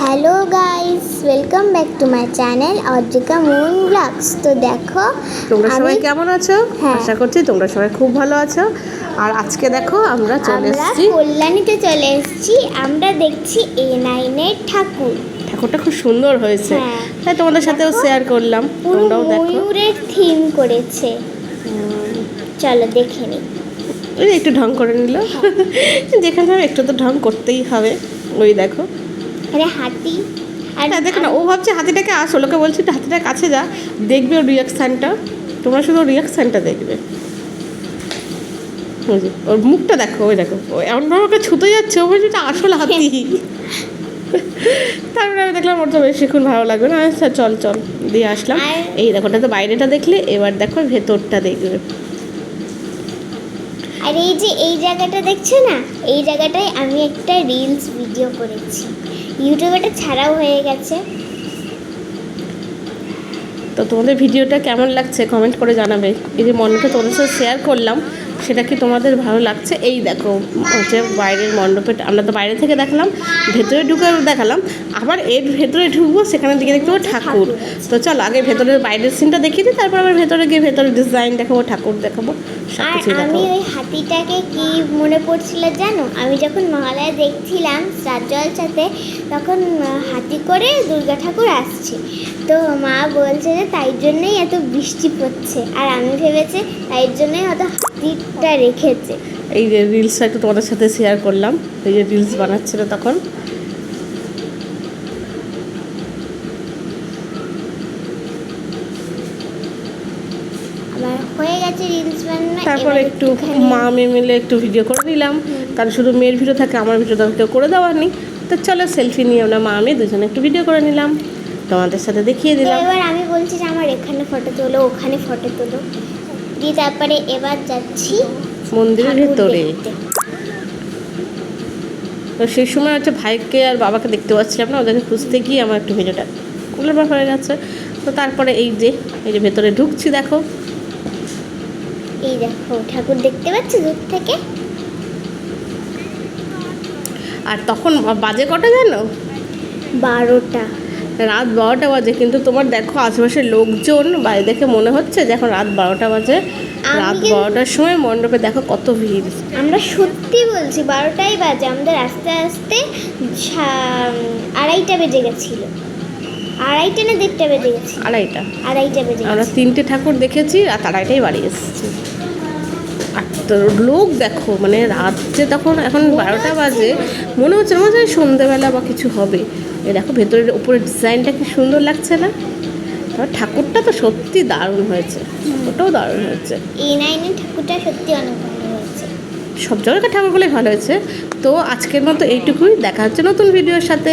Hello guys welcome back to my channel Arjika moon blogs তো দেখো তোমরা সবাই কেমন আছো? হ্যাঁ। আশা করছি তোমরা সবাই খুব ভালো আছো। আর আজকে দেখো আমরা চলে এসেছি। কল্যাণীতে চলে এসেছি। আমরা দেখছি এ নাইনের ঠাকুর। ঠাকুরটা খুব সুন্দর হয়েছে। হ্যাঁ। তাই তোমাদের সাথেও। শেয়ার করলাম। তোমরাও দেখো। ময়ূরের থিম করেছে। চলো দেখে নি। ওই একটু ঢং করে নিল। হ্যাঁ। যেখানে একটু তো ঢং করতেই হবে। ওই দেখো। আরে হাতি। আর হ্যাঁ দেখো না ও ভাবছে হাতিটাকে আস ওলোকে বলছি হাতিটার কাছে যা দেখবে ওর রিয়াকশানটা তোমরা শুধু রিয়াকশানটা দেখবে। ওর মুখটা দেখো ওই দেখো। এমনভাবে ওকে ছুতে যাচ্ছে ও বলছে এটা আসল হাতি। তারপরে আমি দেখলাম ওর তো বেশিক্ষণ ভালো লাগবে না। আচ্ছা চল চল দিয়ে আসলাম। এই দেখো ওটা তো বাইরেটা দেখলে এবার দেখো ভেতরটা দেখবে। আর এই যে এই জায়গাটা দেখছ না? এই জায়গাটায় আমি একটা রিলস ভিডিও করেছি। ইউটিউবে এটা ছাড়াও হয়ে গেছে। তো তোমাদের ভিডিওটা কেমন লাগছে? কমেন্ট করে জানাবে। এই যে মনকে তোমাদের সাথে শেয়ার করলাম সেটা কি তোমাদের ভালো লাগছে? এই দেখো হচ্ছে বাইরের মণ্ডপে আমরা তো বাইরে থেকে দেখলাম ভেতরে ঢুকে দেখালাম আবার এর ভেতরে ঢুকবো সেখানে দিকে দেখতে ঠাকুর। তো চল আগে ভেতরের বাইরের সিনটা দেখিয়ে দিই তারপর আবার ভেতরে গিয়ে ভেতরের ডিজাইন দেখাবো ঠাকুর দেখাবো আর আমি ওই হাতিটাকে কি মনে পড়ছিল জানো? আমি যখন মহালয়া দেখছিলাম জলসাতে তখন হাতি করে দুর্গা ঠাকুর আসছে। তো মা বলছে যে তাই জন্যই এত বৃষ্টি পড়ছে। আর আমি ভেবেছে তাই জন্যই হয়তো হাতিটা রেখেছে। এই যে রিলসটা একটু তোমাদের সাথে শেয়ার করলাম। এই যে রিলস বানাচ্ছিল তখন। তারপর একটু মা মেয়ে মিলে একটু ভিডিও করে নিলাম কারণ শুধু মেয়ের ভিডিও থাকে আমার ভিডিও তো কেউ করে দেওয়ার নেই। তো চলো সেলফি নিয়ে আমরা মা মেয়ে দুজনে একটু ভিডিও করে নিলাম। তোমাদের সাথে দেখিয়ে দিলাম। এবার আমি বলছি যে আমার এখানে ফটো তোলো ওখানে ফটো তোলো। দিয়ে তারপরে এবার যাচ্ছি মন্দিরের ভেতরে। তো সেই সময় হচ্ছে ভাইকে আর বাবাকে দেখতে পাচ্ছিলাম না ওদেরকে খুঁজতে গিয়ে আমার একটু ভিডিওটা কুলের ব্যাপার হয়ে গেছে। তো তারপরে এই যে এই যে ভেতরে ঢুকছি দেখো। এই দেখো ঠাকুর দেখতে পাচ্ছ দূর থেকে? আর তখন বাজে কটা জানো? বারোটা। রাত বারোটা বাজে কিন্তু তোমার দেখো আশেপাশের লোকজন বাইরে দেখে মনে হচ্ছে যে এখন রাত বারোটা বাজে। রাত বারোটার সময় মণ্ডপে দেখো কত ভিড়। আমরা সত্যি বলছি বারোটাই বাজে আমাদের আস্তে আস্তে আড়াইটা বেজে গেছিল। আড়াইটা না দেড়টা বেজে গেছে? আড়াইটা। আড়াইটা বেজে আমরা তিনটে ঠাকুর দেখেছি রাত আড়াইটাই বাড়ি এসেছি। আর তো লোক দেখো মানে রাত যে তখন এখন বারোটা বাজে মনে হচ্ছে না মনে হচ্ছে সন্ধেবেলা বা কিছু হবে। এই দেখো ভেতরের উপরের ডিজাইনটা কি সুন্দর লাগছে না? ঠাকুরটা তো সত্যি দারুণ হয়েছে ওটাও দারুণ হয়েছে। এই নাইনের ঠাকুরটা সত্যি অনেক ভালো হয়েছে। সব জায়গায় ঠাকুর ঠাকুরগুলোই ভালো হয়েছে। তো আজকের মতো এইটুকুই দেখা হচ্ছে নতুন ভিডিওর সাথে।